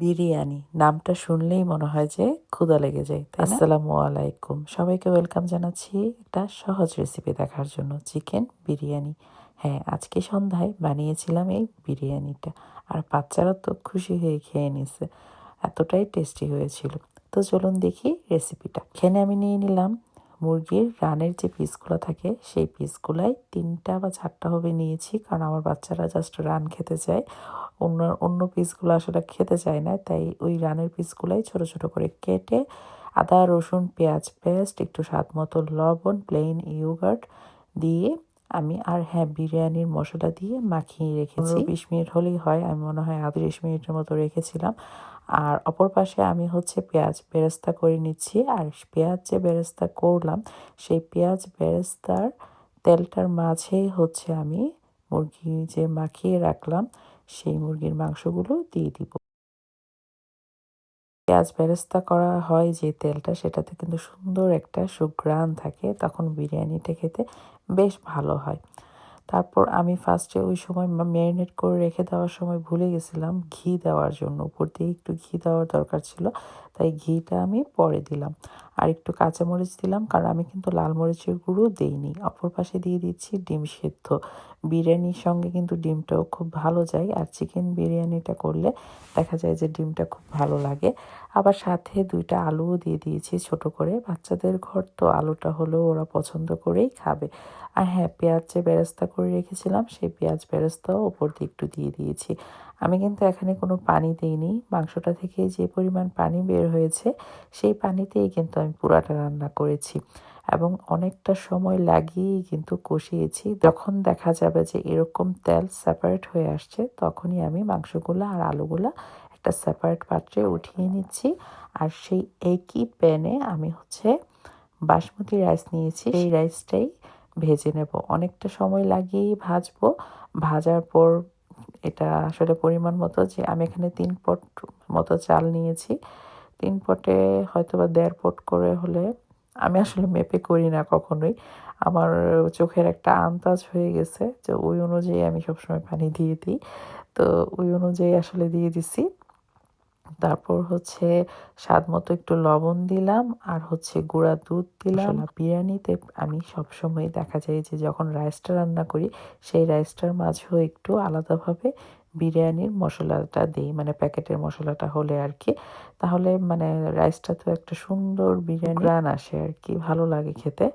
বিরিয়ানি। নামটা শুনলেই মনে হয় যে ক্ষুদা লেগে যায়? আসসালামু আলাইকুম। সবাইকে ওয়েলকাম জানাচ্ছি একটা সহজ রেসিপি দেখার জন্য, চিকেন বিরিয়ানি। হ্যাঁ আজকে সন্ধ্যায় বানিয়েছিলাম এই বিরিয়ানিটা, আর বাচ্চারা তো খুশি হয়ে খেয়ে নিছে এতটাই টেস্টি হয়েছিল। তো চলুন দেখি রেসিপিটা এখানে আমি নিয়ে নিলাম মুরগির রানের যে পিসগুলো থাকে, সেই পিসগুলাই তিনটা বা চারটা হবে নিয়েছি, কারণ আমার বাচ্চারা জাস্ট রান খেতে চায়। অন্য অন্য পিসগুলো আসলে খেতে চায় না। তাই ওই রানের পিসগুলাই ছোট ছোট করে কেটে আদা, রসুন, পেঁয়াজ পেস্ট একটু স্বাদ মতো লবণ প্লেন ইয়োগার্ট দিয়ে আমি আর হ্যাঁ বিরিয়ানির মশলা দিয়ে মাখিয়ে রেখেছি। বিশ মিনিট হলেই হয়, আমি মনে হয় আধ মিনিটের মতো রেখেছিলাম। আর অপর পাশে আমি হচ্ছে পেঁয়াজ বেরেস্তা করে নিচ্ছি। আর পেঁয়াজ যে বেরেস্তা করলাম, সেই পেঁয়াজ বেরেস্তার তেলটার মাঝেই হচ্ছে আমি মুরগি যে মাখিয়ে রাখলাম সেই মুরগির মাংসগুলো দিয়ে দিব। পেঁয়াজ বেরেস্তা করা হয় যে তেলটা, সেটাতে কিন্তু সুন্দর একটা সুগ্রান থাকে, তখন বিরিয়ানিটা খেতে বেশ ভালো হয়। তারপর আমি ফার্স্টে ওই সময় ম্যারিনেট করে রেখে দেওয়ার সময় ভুলে গেছিলাম, ঘি দেওয়ার জন্য। উপর দিয়ে একটু ঘি দেওয়ার দরকার ছিল, তাই ঘিটা আমি পরে দিলাম। আর একটু কাঁচামরিচ দিলাম, কারণ আমি কিন্তু লাল মরিচের গুঁড়ো দিইনি। অপর পাশে দিয়ে দিচ্ছি ডিম সেদ্ধ। বিরিয়ানির সঙ্গে কিন্তু ডিমটাও খুব ভালো যায়, আর চিকেন বিরিয়ানিটা করলে দেখা যায় যে ডিমটা খুব ভালো লাগে। আবার সাথে দুইটা আলুও দিয়ে দিয়েছি ছোট করে। বাচ্চাদের ঘর তো আলুটা হলেও ওরা পছন্দ করেই খাবে। আর হ্যাঁ পেঁয়াজ যে বেরেস্তা করে রেখেছিলাম, সেই পেঁয়াজ বেরেস্তাও ওপর দিয়ে একটু দিয়ে দিয়েছি। আমি কিন্তু এখানে কোনো পানি দিইনি। মাংসটা থেকে যে পরিমাণ পানি বের হয়েছে, সেই পানিতেই কিন্তু আমি পুরাটা রান্না করেছি। এবং অনেকটা সময় লাগিয়েই কিন্তু কষিয়েছি। যখন দেখা যাবে যে এরকম তেল সেপারেট হয়ে আসছে, তখনই আমি মাংসগুলো আর আলুগুলো একটা সেপারেট পাত্রে উঠিয়ে নিচ্ছি। আর সেই একই প্যানে আমি হচ্ছে বাসমতি রাইস নিয়েছি। সেই রাইসটাই ভেজে নেব। অনেকটা সময় লাগিয়েই ভাজবো। ভাজার পর এটা আসলে পরিমাণ মতো যে আমি এখানে তিন পট মতো চাল নিয়েছি। তিন পটে হয়তো বা দেড় পট করে হলে আমি আসলে মেপে করি না কখনোই। আমার চোখের একটা আন্দাজ হয়ে গেছে যে ওই অনুযায়ী আমি সবসময় পানি দিয়ে দিই। তো ওই অনুযায়ী আসলে দিয়ে দিছি। তারপর হচ্ছে স্বাদ মতো একটু লবণ দিলাম আর হচ্ছে গুঁড়া দুধ দিলাম। বিরিয়ানিতে আমি সবসময় দেখা যায় যে যখন রাইসটা রান্না করি সেই রাইসটার মাঝেও একটু আলাদাভাবে বিরিয়ানির মশলাটা দিই মানে প্যাকেটের মশলাটা হলে আর কি। তাহলে মানে রাইসটা তো একটা সুন্দর বিরিয়ানি রান আসে আর কি ভালো লাগে খেতে।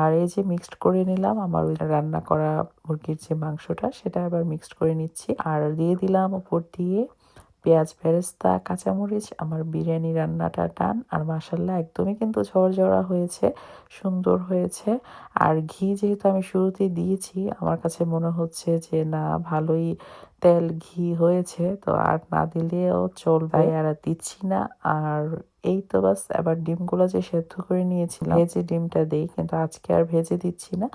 আর এই যে মিক্সড করে নিলাম আমার ওই রান্না করা মুরগির যে মাংসটা সেটা আবার মিক্সড করে নিচ্ছি। আর দিয়ে দিলাম উপর দিয়ে পেঁয়াজ বেরেস্তা, কাঁচামরিচ, আমার বিরিয়ানি রান্নাটা টান আর মাসাল্লা একদমই কিন্তু ঝরঝরা হয়েছে, সুন্দর হয়েছে। আর ঘি যেহেতু আমি শুরুতেই দিয়েছি, আমার কাছে মনে হচ্ছে যে না, ভালোই তেল ঘি হয়েছে তো আর না দিলেও চলবে। আর দিচ্ছি না। আর এই তো বাস এবার ডিমগুলো যে সেদ্ধ করে নিয়েছিলাম। ভেজে ডিমটা দিই কিন্তু আজকে আর ভেজে দিচ্ছি না।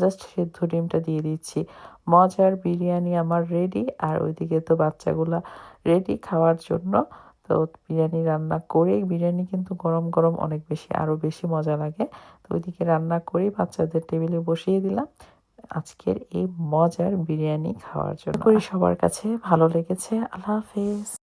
জাস্ট সেদ্ধ ডিমটা দিয়ে দিচ্ছি। মজার বিরিয়ানি আমার রেডি আর ওইদিকে তো বাচ্চাগুলা রেডি খাওয়ার জন্য। তো বিরিয়ানি রান্না করে বিরিয়ানি কিন্তু গরম গরম অনেক বেশি আরও বেশি মজা লাগে। তো ওইদিকে রান্না করেই বাচ্চাদের টেবিলে বসিয়ে দিলাম। আজকের এই মজার বিরিয়ানি খাওয়ার জন্য। করি সবার কাছে ভালো লেগেছে। আল্লাহ হাফেজ।